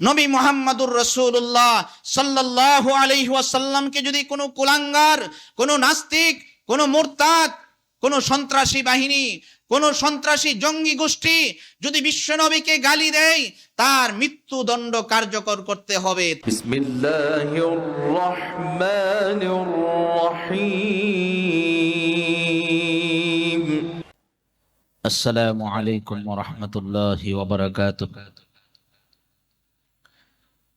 নবী মোহাম্মদুর রসুল্লাহ সাল্লাহ আলহিহাসাল্লামকে যদি কোনো কুলাঙ্গার কোনো নাস্তিক কোনো মোরতাদ কোনো সন্ত্রাসী বাহিনী কোনো সন্ত্রাসী জঙ্গি গোষ্ঠী যদি বিশ্বনবীকে গালি দেয় তার মৃত্যুদণ্ড কার্যকর করতে হবে। আসসালামু আলাইকুম রহমতুল্লাহ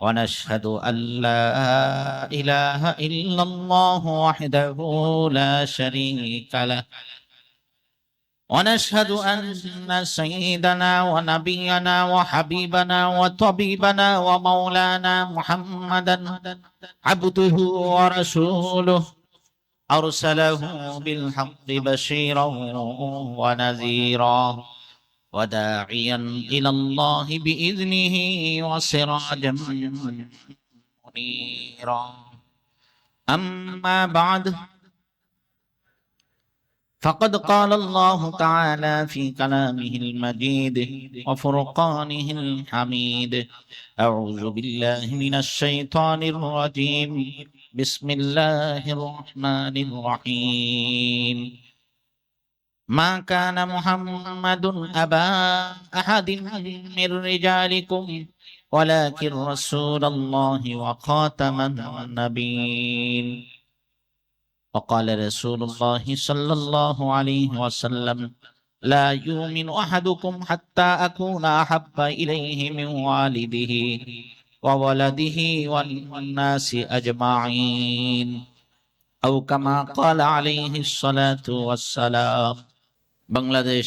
ونشهد أن لا إله إلا الله وحده لا شريك له. ونشهد أن سيدنا ونبينا وحبيبنا وطبيبنا ومولانا محمدا عبده ورسوله. أرسله بالحق بشيرا ونذيرا. وداعيا إلى الله بإذنه وسراجا منيرا. أما بعد فقد قال الله تعالى في كلامه المجيد وفرقانه الحميد أعوذ بالله من الشيطان الرجيم. بسم الله الرحمن الرحيم. ما كان محمد أبا أحد من رجالكم ولكن رسول الله وخاتم النبيين. وقال رسول الله صلى الله عليه وسلم لا يؤمن أحدكم حتى أكون أحب إليه من والده وولده والناس أجمعين. أو كما قال عليه الصلاة والسلام বাংলাদেশ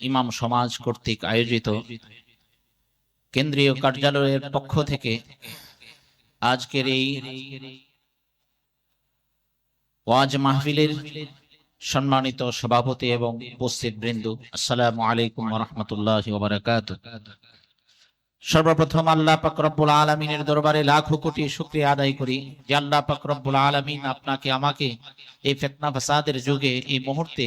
ইমাম সমাজ কর্তৃক আয়োজিত কেন্দ্রীয় কার্যালয়ের পক্ষ থেকে আজকের এই ওয়াজ মাহফিলের সম্মানিত সভাপতি এবং উপস্থিত বৃন্দ, আসসালামু আলাইকুম রহমতুল্লাহ সর্বপ্রথম আল্লাহ পাকরব্বুল আলমিনের দরবারে লাখো কোটি শুক্রিয়া আদায় করি যে আল্লাহ পাকরব্বুল আলমিন আপনাকে, আমাকে এই ফেতনা ফাসাদের যুগে এই মুহূর্তে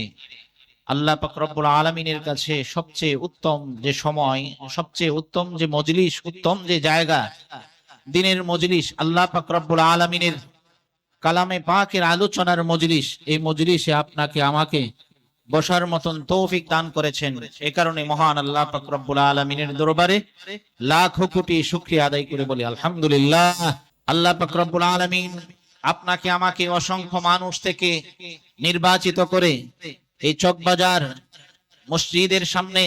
আল্লাহ পাকরব্বুল আলমিনের কাছে সবচেয়ে উত্তম যে সময়, সবচেয়ে উত্তম যে মজলিস, উত্তম যে জায়গা, দিনের মজলিস আল্লাহ পাকরব্বুল আলমিনের কালামে পাকের আলোচনার মজলিস, এই মজলিসে আপনাকে, আমাকে বসার মতন তৌফিক দান করেছেন। এ কারণে মহান আল্লাহ পাকরব্বুল আলমিনের দরবারে লাখো কোটি শুক্রিয়া আদায় করে বলি, আলহামদুলিল্লাহ। আল্লাহ পাকরব্বুল আলমিন আপনাকে, আমাকে অসংখ্য মানুষ থেকে নির্বাচিত করে এই চকবাজার মসজিদের সামনে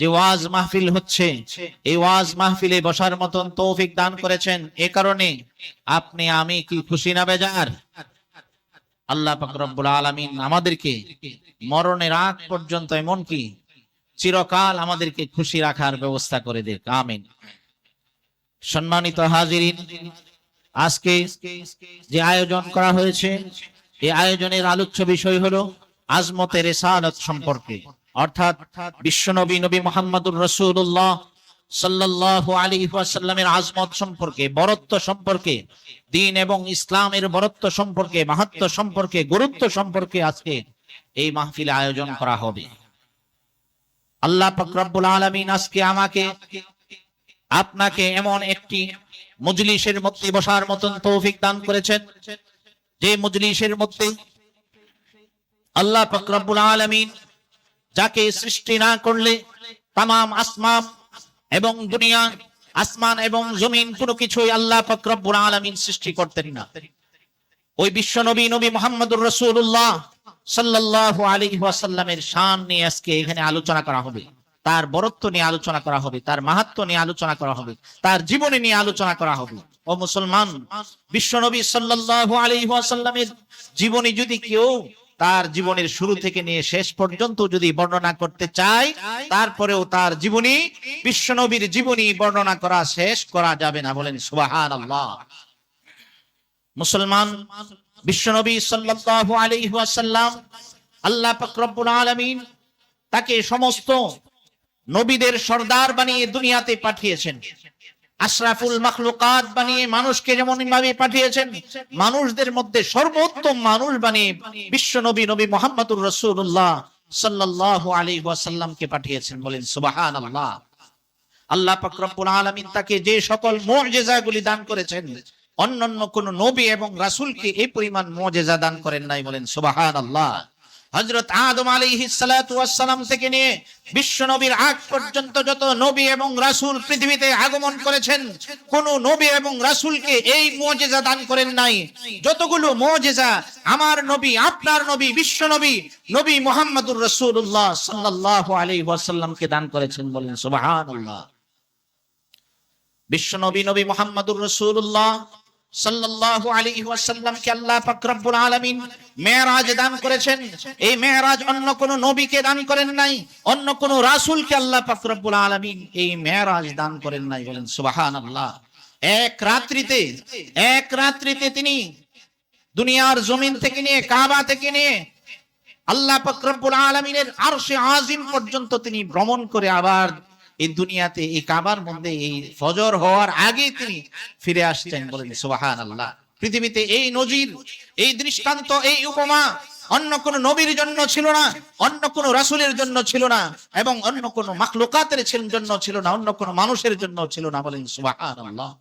যে ওয়াজ মাহফিল হচ্ছে, এই ওয়াজ মাহফিলে বসার মতন তৌফিক দান করেছেন। এ কারণে আপনি, আমি কি খুশি না বেজার? আল্লাহ রব্বুল আলামিন আমাদেরকে মরণের আগ পর্যন্ত এমন কি চিরকাল আমাদেরকে খুশি রাখার ব্যবস্থা করে দেখ আমিন। সম্মানিত হাজিরিন, আজকে যে আয়োজন করা হয়েছে, এই আয়োজনের আলোচ্য বিষয় হলো আজমতের রেসালত সম্পর্কে, অর্থাৎ বিশ্বনবী নবী মোহাম্মদুর রসুল্লাহ ওয়াসাল্লামের আজমত সম্পর্কে, বরত্ব সম্পর্কে, দিন এবং ইসলামের বরত্ব সম্পর্কে, মাহাত্ম সম্পর্কে, গুরুত্ব সম্পর্কে আজকে এই মাহফিলে আয়োজন করা হবে। আল্লাহ পাক রব্বুল আলামিন আজকে আমাকে, আপনাকে এমন একটি মজলিসের মধ্যে বসার মতন তৌফিক দান করেছেন। যে মজলিসের মধ্যে আল্লাহ ফকরাবুল আলমিন যাকে সৃষ্টি না করলে তাম আসমান এবং দুনিয়া, আসমান এবং জমিন কোনো কিছুই আল্লাহ ফকরাবুল আলমিন সৃষ্টি করতেন না। ওই বিশ্ব নবী নবী মোহাম্মদুর রসুল্লাহ সাল্লাহ আলী ওয়াসাল্লামের শান নিয়ে আজকে এখানে আলোচনা করা হবে। তার বরত্ব নিয়ে আলোচনা করা হবে, তার মাহাত্ম নিয়ে আলোচনা করা হবে, তার জীবনী নিয়ে আলোচনা করা হবে। ও মুসলমান, বিশ্ব নবী সাল্লাহ আলী ওয়াসাল্লামের জীবনী যদি কেউ তার জীবনের শুরু থেকে নিয়ে শেষ পর্যন্ত যদি বর্ণনা করতে চায় তারপরেও তার জীবনী, বিশ্বনবীর জীবনী বর্ণনা করা শেষ করা যাবে না বলেন সুবাহান আল্লাহ মুসলমান, বিশ্বনবী সাল্লাল্লাহু আলাইহি ওয়াসাল্লাম, আল্লাহ পাক রব্বুল আলামিন তাকে সমস্ত নবীদের সর্দার বানিয়ে দুনিয়াতে পাঠিয়েছেন। আশরাফুল মাখলুকাত বানিয়ে মানুষকে যেমন ভাবে পাঠিয়েছেন, মানুষদের মধ্যে সর্বোত্তম মানুষ বানিয়ে বিশ্ব নবী নবী মোহাম্মদুর রসুল্লাহ সাল্লাল্লাহু ওয়াসাল্লামকে পাঠিয়েছেন বলেন আল্লাহ পাক রব্বুল তাকে যে সকল মুজিজাগুলি দান করেছেন, অন্যান্য কোন নবী এবং রাসূলকে এই পরিমাণ মুজিজা দান করেন নাই বলেন, সুবহানাল্লাহ। হযরত আদম সালাতু সালাম থেকে নিয়ে বিশ্ব নবীর আগ পর্যন্ত যত নবী এবং রাসূল পৃথিবীতে আগমন করেছেন, কোন নবী এবং রাসূলকে এই মুজিজা দান করেন নাই। যতগুলো মুজিজা আমার নবী, আপনার নবী, বিশ্ব নবী নবী মুহাম্মদুর রাসূলুল্লাহ সাল্লাল্লাহু আলাইহি ওয়াসাল্লামকে দান করেছেন বলেন, সুবহানাল্লাহ। বিশ্ব নবী নবী মোহাম্মদুর রসুল্লাহ এক রাত্রিতে এক রাত্রিতে তিনি দুনিয়ার জমিন থেকে নিয়ে, কাবা থেকে নিয়ে আল্লাহ পাক আলামিনের আরশে আজিম পর্যন্ত তিনি ভ্রমণ করে আবার এই দুনিয়াতে, এই কাবার মধ্যে এই ফজর হওয়ার আগে তিনি ফিরে আসছেন বলেন, সুবহানাল্লাহ। পৃথিবীতে এই নজির, এই দৃষ্টান্ত, এই উপমা অন্য কোন নবীর জন্য ছিল না, অন্য কোন রাসূলের জন্য ছিল না, এবং অন্য কোন মাখলুকাতের ছিল- জন্য ছিল না, অন্য কোন মানুষের জন্য ছিল না বলেন, সুবহানাল্লাহ।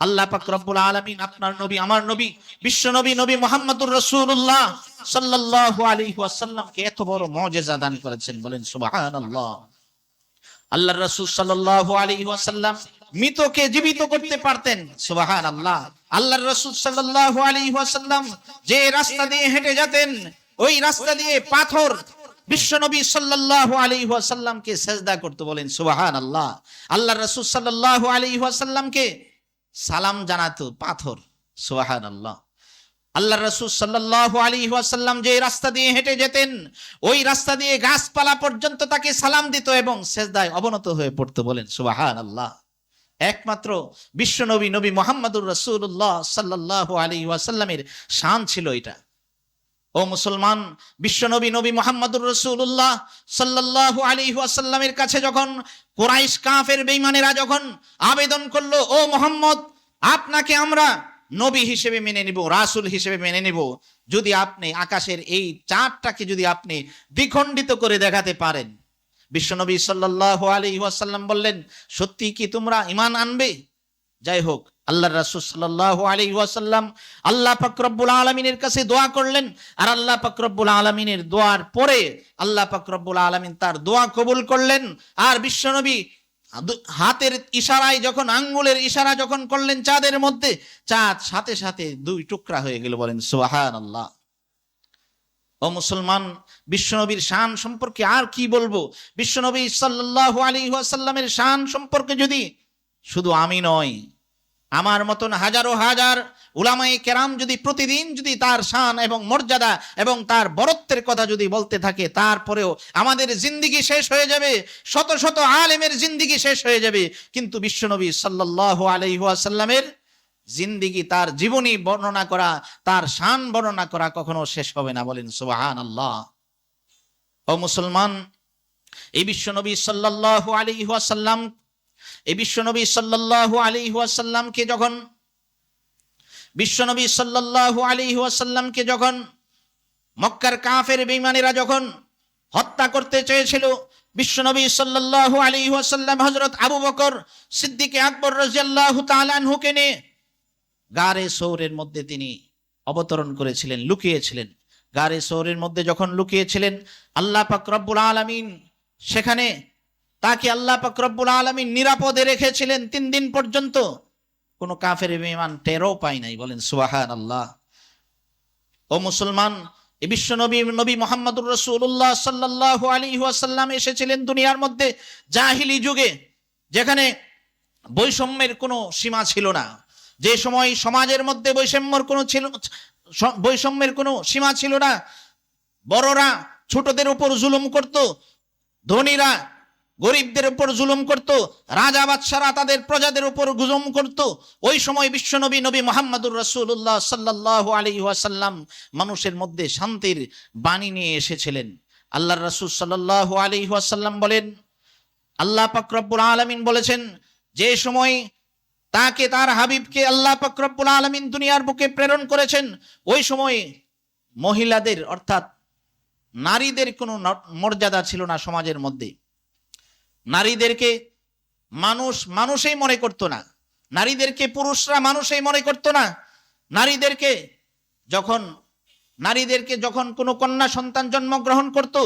আল্লাহ পাক রব্বুল আলামিন আপনার নবী, আমার নবী, বিশ্ব নবী নবী মুহাম্মদুর রাসূলুল্লাহ সাল্লাল্লাহু আলাইহি ওয়াসাল্লামকে এত বড় মুজিজা দান করেছেন বলেন, সুবহানাল্লাহ। আল্লাহর রাসূল সাল্লাল্লাহু আলাইহি ওয়াসাল্লাম মৃতকে জীবিত করতে পারতেন। সুবহানাল্লাহ। আল্লাহর রাসূল সাল্লাল্লাহু আলাইহি ওয়াসাল্লাম যে রাস্তা দিয়ে হেঁটে যেতেন, ওই রাস্তা দিয়ে পাথর বিশ্বনবী সাল্লাল্লাহু আলাইহি ওয়াসাল্লামকে সেজদা করতে বলেন। সুবহানাল্লাহ। আল্লাহর রাসূল সাল্লাল্লাহু আলাইহি ওয়াসাল্লামকে সালাম জানাতো পাথর। সুবাহান আল্লাহ রসুল সাল্লাহ আলী ওয়াসাল্লাম যে রাস্তা দিয়ে হেঁটে যেতেন, ওই রাস্তা দিয়ে গাছপালা পর্যন্ত তাকে সালাম দিত এবং সেজদায় অবনত হয়ে পড়তো বলেন সুবাহান আল্লাহ একমাত্র বিশ্ব নবী নবী মোহাম্মদুর রসুল্লাহ সাল্লাহ আলী ওয়াসাল্লামের শান ছিল এটা। ও মুসলমান, বিশ্বনবী নবী মোহাম্মদুর রসুল্লাহ সাল্লাহ আলী ওয়াসাল্লামের কাছে যখন কোরাইশ কাফের বেইমানেরা যখন আবেদন করল, ও মোহাম্মদ, আপনাকে আমরা নবী হিসেবে মেনে নিব, রাসূল হিসেবে মেনে নিব, যদি আপনি আকাশের এই চাঁদটাকে যদি আপনি দ্বিখণ্ডিত করে দেখাতে পারেন। বিশ্বনবী সাল্লাল্লাহু আলাইহি ওয়াসাল্লাম বললেন, সত্যি কি তোমরা ইমান আনবে? যাই হোক আল্লাহ রাসূল সাল্লাল্লাহু আলাইহি ওয়াসাল্লাম আল্লাহ পাক রব্বুল আলামিনের কাছে দোয়া করলেন, আর আল্লাহ পাক রব্বুল আলামিনের দোয়ার পরে আল্লাহ পাক রব্বুল আলামিন তার দোয়া কবুল করলেন, আর বিশ্বনবী হাতের ইশারায় যখন, আঙ্গুলের ইশারা যখন করলেন চাঁদের মধ্যে, চাঁদ সাথে সাথে দুই টুকরা হয়ে গেল, বলেন সোহান আল্লাহ ও মুসলমান, বিশ্বনবীর শান সম্পর্কে আর কি বলব? বিশ্বনবী সাল্লাহ আলী ওয়াসাল্লামের শান সম্পর্কে যদি শুধু আমি নয় আমার মতন হাজারো হাজার উলামাই কেরাম যদি প্রতিদিন যদি তার শান এবং মর্যাদা এবং তার বরত্বের কথা যদি বলতে থাকে, তারপরেও আমাদের জিন্দিগি শেষ হয়ে যাবে, শত শত আলেমের জিন্দিগি শেষ হয়ে যাবে। কিন্তু বিশ্বনবী সাল্লাল্লাহু আলাইহি ওয়াসাল্লামের জিন্দিগি, তার জীবনী বর্ণনা করা, তার শান বর্ণনা করা কখনো শেষ হবে না। বলেন, সুবহানাল্লাহ। ও মুসলমান, এই বিশ্বনবী সাল্লাল্লাহু আলাইহি ওয়াসাল্লাম এই বিশ্বনবী সাল্লাল্লাহু আলাইহি ওয়াসাল্লামকে যখন, বিশ্বনবী সাল্লাল্লাহু আলাইহি ওয়াসাল্লামকে যখন, মক্কার কাফের বেঈমানেরা যখন হত্যা করতে চেয়েছিল, বিশ্বনবী সাল্লাল্লাহু আলাইহি ওয়াসাল্লাম হজরত আবু বকর সিদ্দিক আকবর রাদিয়াল্লাহু তাআলা আনহুকে নিয়ে গারে সৌরের মধ্যে তিনি অবতরণ করেছিলেন, লুকিয়েছিলেন। গারে সৌরের মধ্যে যখন লুকিয়েছিলেন, আল্লাহ পাক রব্বুল আলামিন সেখানে তাকে আল্লাহ পাক রব্বুল আলামিন নিরাপদে রেখেছিলেন তিন দিন পর্যন্ত। কোনো কাফের বিমান টেরও পায় নাই, বলেন সুবাহান আল্লাহ ও মুসলমান এ বিশ্ব নবী নবী মোহাম্মদুর রসুল্লাহ সাল্লাহ আলী ওয়াসাল্লাম এসেছিলেন দুনিয়ার মধ্যে জাহিলি যুগে, যেখানে বৈষম্যের কোনো সীমা ছিল না। যে সময় সমাজের মধ্যে বৈষম্যর কোনো ছিল বৈষম্যের কোনো সীমা ছিল না। বড়রা ছোটদের উপর জুলুম করত, ধনীরা গরিবদের উপর জুলুম করত, রাজা বাদশারা তাদের প্রজাদের উপর গুজুম করত। ওই সময় বিশ্বনবী নবী মোহাম্মদুর রসুল্লাহ সাল্লাহ আলী ওয়াসাল্লাম মানুষের মধ্যে শান্তির বাণী নিয়ে এসেছিলেন। আল্লাহ রসুল সাল্লাহ আলী ওয়াসাল্লাম বলেন, আল্লাহ পাকরব্বুল আলমিন বলেছেন, যে সময় তাকে, তার হাবিবকে আল্লাহ পাকরব্বুল আলমিন দুনিয়ার বুকে প্রেরণ করেছেন, ওই সময় মহিলাদের, অর্থাৎ নারীদের কোনো মর্যাদা ছিল না সমাজের মধ্যে। নারীদেরকে মানুষ মানুষই মনে করতো না। নারীদেরকে পুরুষরা মানুষই মনে করতো না। নারীদেরকে যখন নারীদেরকে যখন কোনো কন্যা সন্তান জন্মগ্রহণ করত,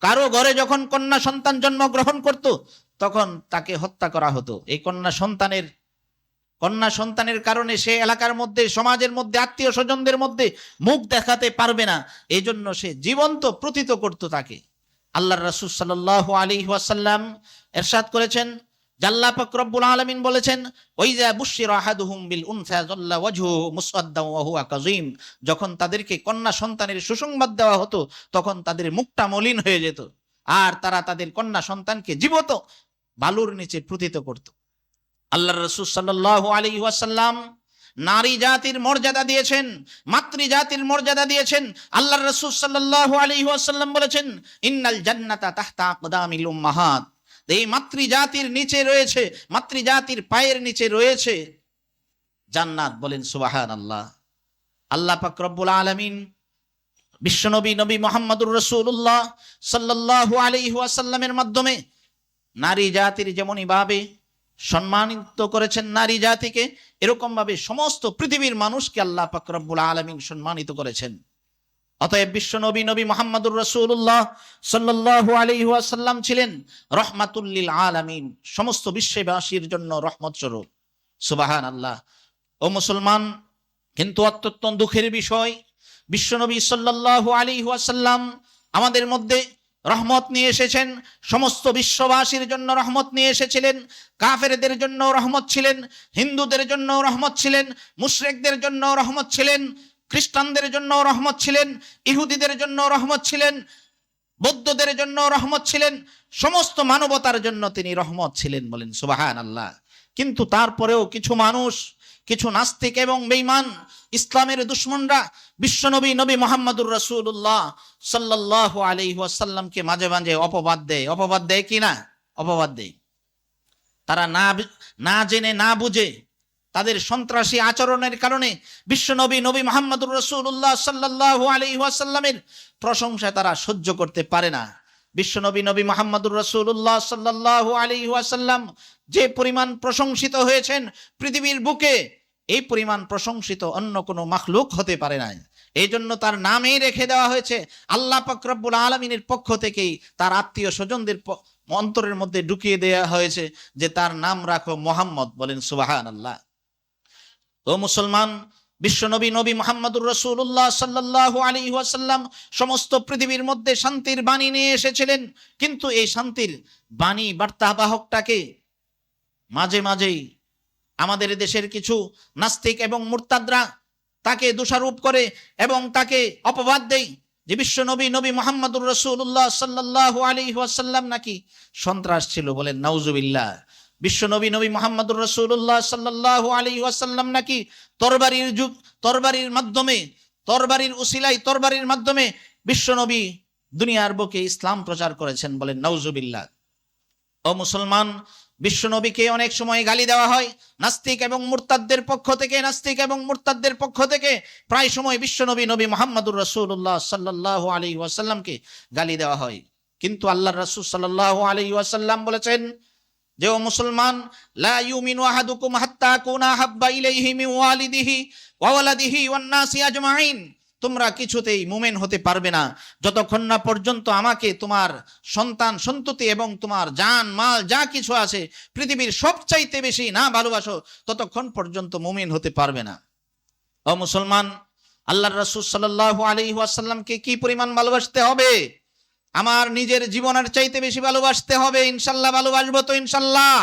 কারও ঘরে যখন কন্যা সন্তান জন্মগ্রহণ করত, তখন তাকে হত্যা করা হতো। এই কন্যা সন্তানের কন্যা সন্তানের কারণে সে এলাকার মধ্যে, সমাজের মধ্যে, আত্মীয় স্বজনদের মধ্যে মুখ দেখাতে পারবে না। এই জন্য সে জীবন্ত প্রতীত করত তাকে। আল্লাহ রসুল সাল্লাহ আলী ওয়াসাল্লাম এরশাদ করেছেন, জাল্লা পাক রব্বুল আলামিন বলেছেন ওই যে বুশির আহাদুহুম বিল উনসা জাল্লা ওয়াজহু মুসআদ্দাম ওয়া হুয়া কাযীম। যখন তাদেরকে কন্যা সন্তানের সুসংবাদ দেওয়া হতো, তখন তাদের মুখটা মলিন হয়ে যেত আর তারা তাদের কন্যা সন্তানকে জীবত বালুর নিচে প্রতীত করত। আল্লাহ রসুল সাল্লাহ আলী ওয়াসাল্লাম নারী জাতির মর্যাদা দিয়েছেন, মাতৃ জাতির মর্যাদা দিয়েছেন। আল্লাহ রসুল সাল্লাহ আলী ওয়াসাল্লাম বলেছেন, ইন্নাল জান্নাতা তাহতা আকদামিল উম্মাহাত। এই মাতৃ জাতির নিচে রয়েছে, মাতৃ জাতির পায়ের নিচে রয়েছে জান্নাত বলেন সুবাহান আল্লাহ আল্লাহ পাক রব্বুল আলামিন বিশ্বনবী নবী মোহাম্মদুর রসুল্লাহ সাল্লাল্লাহু আলাইহি ওয়াসাল্লামের মাধ্যমে নারী জাতির যেমনই ভাবে সম্মানিত করেছেন নারী জাতিকে এরকম ভাবে সমস্ত পৃথিবীর মানুষকে আল্লাহ পাক রব্বুল আলামিন সম্মানিত করেছেন। অতএব বিশ্ব নবী নবী মোহাম্মদুর রসুল্লাহ সাল্লাল্লাহু আলাইহি ওয়াসাল্লাম ছিলেন রহমাতুল্লিল আলামিন, সমস্ত বিশ্ববাসীর জন্য রহমত স্বরূপ। সুবাহান আল্লাহ ও মুসলমান, কিন্তু অত্যন্ত দুঃখের বিষয় বিশ্বনবী সাল্লাল্লাহু আলাইহি ওয়াসাল্লাম আমাদের মধ্যে রহমত নিয়ে এসেছেন, সমস্ত বিশ্ববাসীর জন্য রহমত নিয়ে এসেছিলেন, কাফেরদের জন্য রহমত ছিলেন, হিন্দুদের জন্য রহমত ছিলেন, মুশরিকদের জন্য রহমত ছিলেন, খ্রিস্টানদের জন্য রহমত ছিলেন, ইহুদিদের জন্য রহমত ছিলেন, বৌদ্ধদের জন্য রহমত ছিলেন, সমস্ত মানবতার জন্য তিনি রহমত ছিলেন বলেন সুবাহান আল্লাহ কিন্তু তারপরেও কিছু মানুষ কিছু নাস্তিক এবং বেঈমান ইসলামের দুশ্মনরা বিশ্বনবী নবী মোহাম্মদুর রসুল্লাহ সাল্লাহ আলাইহি ওয়াসাল্লামকে মাঝে মাঝে অপবাদ দেয়। অপবাদ দেয় কি না? অপবাদ দেয়। তারা না না জেনে, না বুঝে তাদের সন্ত্রাসী আচরণের কারণে বিশ্বনবী নবী মোহাম্মদুর রসুল্লাহ সাল্লাহ আলাইহি ওয়াসাল্লামের প্রশংসা তারা সহ্য করতে পারে না। বিশ্বনবী নবী মোহাম্মদুর রসুল্লাহ সাল্লাহ আলাইহি ওয়াসাল্লাম যে পরিমাণ প্রশংসিত হয়েছেন পৃথিবীর বুকে এই পরিমাণ প্রশংসিত অন্য কোনো মাখলুক হতে পারে নাই। এই জন্য তার নামেই রেখে দেওয়া হয়েছে। আল্লাহ পাকরব্বুল আলমিনের পক্ষ থেকেই তার আত্মীয় স্বজনদের অন্তরের মধ্যে ঢুকিয়ে দেওয়া হয়েছে যে তার নাম রাখো মোহাম্মদ বলেন সুবাহান আল্লাহ ও মুসলমান, বিশ্বনবী নবী মোহাম্মদুর রসুল্লাহ সাল্লাহ আলী ওয়াসাল্লাম সমস্ত পৃথিবীর মধ্যে শান্তির বাণী নিয়ে এসেছিলেন। কিন্তু এই শান্তির বাণী বার্তাবাহকটাকে মাঝে মাঝেই আমাদের দেশের কিছু নাস্তিক এবং মুরতাদরা তাকে দোষারোপ করে এবং তাকে অপবাদ দেয়। যে বিশ্ব নবী নবী মোহাম্মদুর রসুল্লাহ সাল্লাহ আলী ওয়াসাল্লাম নাকি সন্ত্রাস ছিল বলেন, নাউজুবিল্লাহ। বিশ্ব নবী নবী মোহাম্মদুর রসুল্লাহ সাল্লাহ আলী ওয়াসাল্লাম নাকি তরবারির যুগ, তরবারির মাধ্যমে, তরবারির উসিলাই তরবারির মাধ্যমে বিশ্ব নবী দুনিয়ার বুকে ইসলাম প্রচার করেছেন বলেন, নাউজুবিল্লাহ। ও মুসলমান, বিশ্বনবীকে অনেক সময় গালি দেওয়া হয়। নাস্তিক এবং মুরতাদদের পক্ষ থেকে, নাস্তিক এবং মুরতাদদের পক্ষ থেকে প্রায় সময় বিশ্বনবী নবী মোহাম্মদুর রসুল্লাহ সাল্লাহ আলী ওয়াসাল্লামকে গালি দেওয়া হয়। কিন্তু আল্লাহ রসুল সাল্লাহ আলী ওয়াসাল্লাম বলেছেন যে, ও মুসলমান, লা ইউমিনু আহাদুকুম হাত্তা কুনা হাব্বা ইলাইহি মিন ওয়ালিদিহি ওয়া ওয়ালাদিহি ওয়ান নাসি আজমাইন। তোমরা কিছুতেই মুমেন হতে পারবে না। যতক্ষণ না পর্যন্ত আমাকে তোমার সন্তান সন্ততি এবং তোমার জান, মাল যা কিছু আছে পৃথিবীর সবচাইতে বেশি না ভালোবাসো, ততক্ষণ পর্যন্ত মুমিন হতে পারবে না। ও মুসলমান আল্লাহ রসুল সাল্লাহ আলী ওয়াসাল্লামকে কি পরিমাণ ভালোবাসতে হবে? আমার নিজের জীবনের চাইতে বেশি ভালোবাসতে হবে, ইনশাল্লাহ ভালোবাসবো তো ইনশাল্লাহ।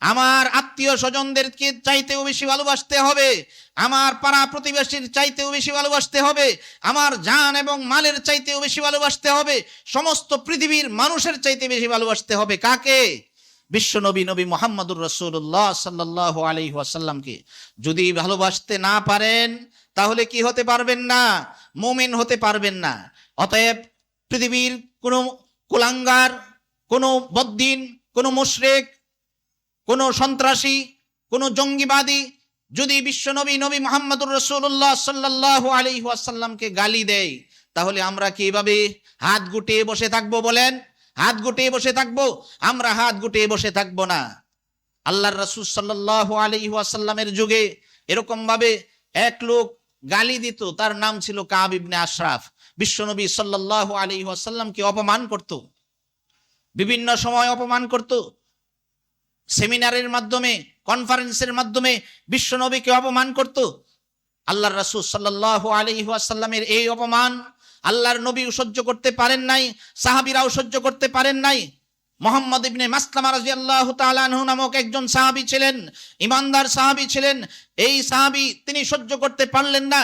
আমার আত্মীয় স্বজনদেরকে চাইতেও বেশি ভালোবাসতে হবে, আমার পাড়া প্রতিবেশীর চাইতেও বেশি ভালোবাসতে হবে, আমার জান এবং মালের চাইতেও বেশি ভালোবাসতে হবে, সমস্ত পৃথিবীর মানুষের চাইতে বেশি ভালোবাসতে হবে কাকে? বিশ্ব নবী মোহাম্মদুর রসুল্লাহ সাল্লাহ আলহি ওয়াসাল্লামকে। যদি ভালোবাসতে না পারেন, তাহলে কি হতে পারবেন না? মোমেন হতে পারবেন না। অতএব পৃথিবীর কোনো কুলাঙ্গার, কোনো বদ্দিন, কোনো মুশরেক কোনো সন্ত্রাসী, কোনো জঙ্গিবাদী যদি বিশ্বনবী নবী মোহাম্মদুর রসুল্লাহ সাল্লাহ আলী ওয়াসাল্লামকে গালি দেয়, তাহলে আমরা কি এভাবে হাত গুটিয়ে বসে থাকব বলেন? হাত গুটিয়ে বসে থাকব? আমরা হাত গুটিয়ে বসে থাকব না। আল্লাহর রসুল সাল্লাহ আলী ওয়াসাল্লামের যুগে এরকম ভাবে এক লোক গালি দিত, তার নাম ছিল কাব ইবনে আশরাফ। বিশ্বনবী সাল্লাহ আলী ওয়াসাল্লামকে অপমান করত। বিভিন্ন সময় অপমান করত। সেমিনারের মাধ্যমে, কনফারেন্সের মাধ্যমে বিশ্বনবীকে অপমান করত। আল্লাহর রাসূল সাল্লাল্লাহু আলাইহি ওয়াসাল্লামের এই অপমান আল্লাহর নবী সহ্য করতে পারেন নাই, সাহাবীরাও সহ্য করতে পারেন নাই। মোহাম্মদ ইবনে মাসলামা রাদিয়াল্লাহু তাআলা আনহু নামক একজন সাহাবী ছিলেন, ইমানদার সাহাবী ছিলেন। এই সাহাবী তিনি সহ্য করতে পারলেন না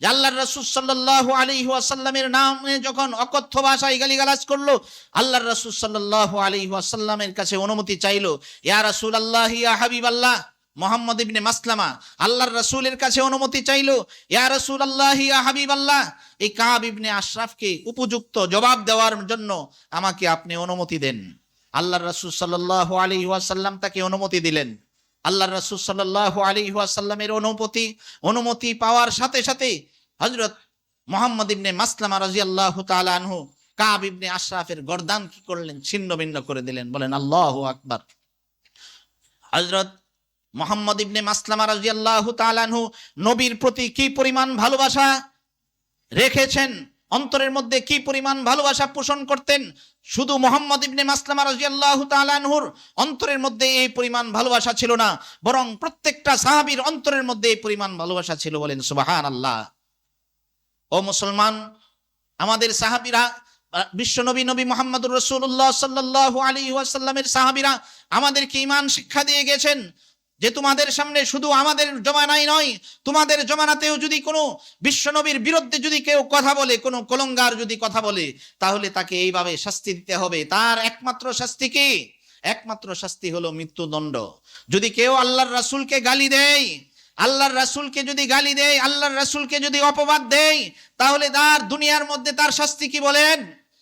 যে আল্লাহর রাসূল সাল্লাল্লাহু আলাইহি ওয়াসাল্লামের নামে যখন অকথ্য ভাষায় গালিগালাজ করল, আল্লাহর রাসূল সাল্লাল্লাহু আলাইহি ওয়াসাল্লামের কাছে অনুমতি চাইলো, ইয়া রাসূলুল্লাহ, ইয়া হাবিবাল্লাহ, মোহাম্মদ ইবনে মাসলামা। আল্লাহর রাসূলের কাছে অনুমতি চাইলো, ইয়া রাসূলুল্লাহ, ইয়া হাবিবাল্লাহ। এই কাব ইবনে আশরাফকে উপযুক্ত জবাব দেওয়ার জন্য আমাকে আপনি অনুমতি দেন। আল্লাহর রাসূল সাল্লাল্লাহু আলাইহি ওয়াসাল্লাম তাকে অনুমতি দিলেন। আল্লাহর রাসূল সাল্লাল্লাহু আলী ওয়াসাল্লামের অনুমতি অনুমতি পাওয়ার সাথে সাথে হজরত মোহাম্মদ ইবনে মাসলামা রাদিয়াল্লাহু তাআলা আনহু কাব ইবনে আশরাফের গর্দান কি করলেন? ছিন্ন ভিন্ন করে দিলেন। বলেন, আল্লাহ আকবার। হজরত মোহাম্মদ ইবনে মাসলামা রাদিয়াল্লাহু তাআলা আনহু নবীর প্রতি কি পরিমাণ ভালোবাসা রেখেছেন? অন্তরের মধ্যে কি পরিমাণ ভালোবাসা পোষণ করতেন? শুধু মোহাম্মদ ইবনে মাসলামা রাদিয়াল্লাহু তাআলা আনহুর অন্তরের মধ্যে এই পরিমাণ ভালোবাসা ছিল না, বরং প্রত্যেকটা সাহাবীর অন্তরের মধ্যে এই পরিমাণ ভালোবাসা ছিল বলেন সুবহানাল্লাহ। ও মুসলমান, আমাদের সাহাবীরা বিশ্বনবী নবী নবী মোহাম্মদুর রসুল্লাহ সাল্লাল্লাহু আলাইহি ওয়াসাল্লামের সাহাবীরা আমাদেরকে ঈমান শিক্ষা দিয়ে গেছেন। যে তোমাদের সামনে শুধু আমাদের জমানাই নয়, তোমাদের জমানাতেও যদি কোনো বিশ্বনবীর বিরুদ্ধে যদি কেউ কথা বলে, কোনো কলঙ্গার যদি কথা বলে, তাহলে তাকে এইভাবে শাস্তি দিতে হবে। তার একমাত্র শাস্তি কি? একমাত্র শাস্তি হলো মৃত্যুদণ্ড। যদি কেউ আল্লাহর রাসূলকে গালি দেয়, আল্লাহর রাসূলকে যদি গালি দেয়, আল্লাহর রাসূলকে যদি অপবাদ দেয়, তাহলে তার দুনিয়ার মধ্যে তার শাস্তি কি বলেন?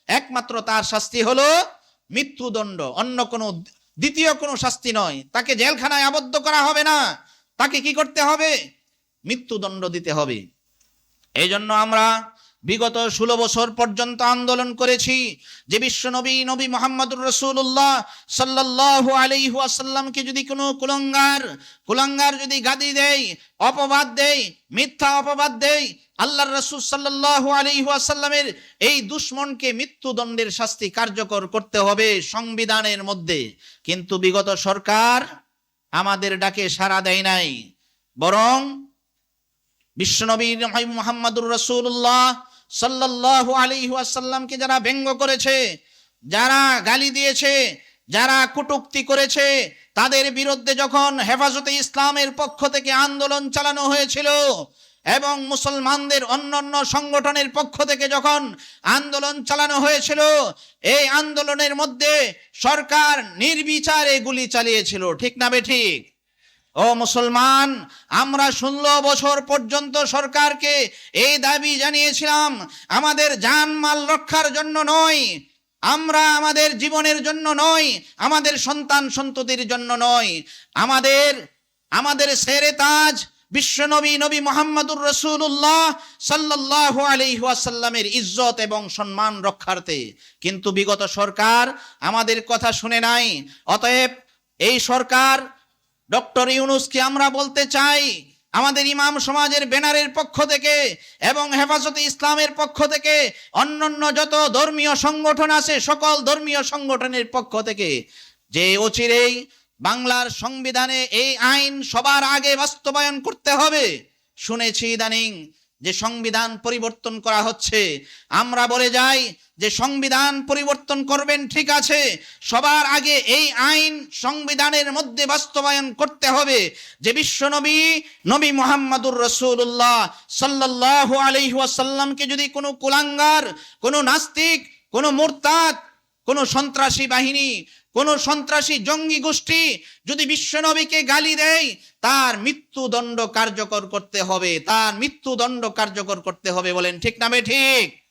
একমাত্র তার শাস্তি হলো মৃত্যুদণ্ড। অন্য কোনো দ্বিতীয় কোনো শাস্তি নয়। তাকে জেলখানায় আবদ্ধ করা হবে না। তাকে কি করতে হবে? মৃত্যুদণ্ড দিতে হবে। এই জন্য আমরা বিগত ষোলো বছর পর্যন্ত আন্দোলন করেছি যে বিশ্ব নবী নবী মোহাম্মদুর রসুল্লাহ সাল্লাহ আলাইহু আসাল্লামকে যদি কোনো কুলঙ্গার কুলঙ্গার যদি গাদি দেয়, অপবাদ দেয়, মিথ্যা অপবাদ দেয় আল্লাহর রসুল সাল্লাহ আলাইহু আসাল্লামের এই দুশ্মনকে মৃত্যুদণ্ডের শাস্তি কার্যকর করতে হবে সংবিধানের মধ্যে। কিন্তু বিগত সরকার আমাদের ডাকে সাড়া দেয় নাই। বরং বিশ্বনবী মোহাম্মদুর রসুল্লাহ সাল্লাল্লাহু আলাইহি ওয়াসাল্লামকে যারা ব্যঙ্গ করেছে, যারা গালি দিয়েছে, যারা কটূক্তি করেছে, তাদের বিরুদ্ধে যখন হেফাজতে ইসলামের পক্ষ থেকে আন্দোলন চালানো হয়েছিল এবং মুসলমানদের অন্যান্য সংগঠনের পক্ষ থেকে যখন আন্দোলন চালানো হয়েছিল, এই আন্দোলনের মধ্যে সরকার নির্বিচারে গুলি চালিয়েছিল, ঠিক না ঠিক? ও মুসলমান, আমরা ষোলো বছর পর্যন্ত সরকারকে এই দাবি জানিয়েছিলাম, আমাদের জানমাল রক্ষার জন্য নয়, আমরা আমাদের জীবনের জন্য নয়, আমাদের সন্তান সন্ততির জন্য নয়, আমাদের আমাদের সেরে তাজ বিশ্বনবী, নবী মোহাম্মদুর রসুল্লাহ সাল্লাহ আলহাসাল্লামের ইজ্জত এবং সম্মান রক্ষার্থে। কিন্তু বিগত সরকার আমাদের কথা শুনে নাই। অতএব এই সরকার, ডক্টর ইউনুসকে আমরা বলতে চাই, আমাদের ইমাম সমাজের ব্যানারের পক্ষ থেকে এবং হেফাজতে ইসলামের পক্ষ থেকে, অন্যান্য যত ধর্মীয় সংগঠন আছে, সকল ধর্মীয় সংগঠনের পক্ষ থেকে, যে অচিরেই বাংলার সংবিধানে এই আইন সবার আগে বাস্তবায়ন করতে হবে। শুনেছি ইদানিং যে সংবিধান পরিবর্তন করা হচ্ছে। আমরা বলে যাই যে সংবিধান পরিবর্তন করবেন ঠিক আছে, সবার আগে এই আইন সংবিধানের মধ্যে বাস্তবায়ন করতে হবে। যে বিশ্ব নবী মোহাম্মদুর রসুল্লাহ সাল্লাহ আলহাসাল্লামকে যদি কোনো কুলাঙ্গার, কোনো নাস্তিক, কোনো মোরতাদ, কোনো সন্ত্রাসী বাহিনী কোন সন্ত্রাসী জঙ্গি গোষ্ঠী যদি বিশ্বনবীকে গালি দেয়, তার মৃত্যুদণ্ড কার্যকর করতে হবে, তার মৃত্যুদণ্ড কার্যকর করতে হবে বলেন ঠিক না ঠিক?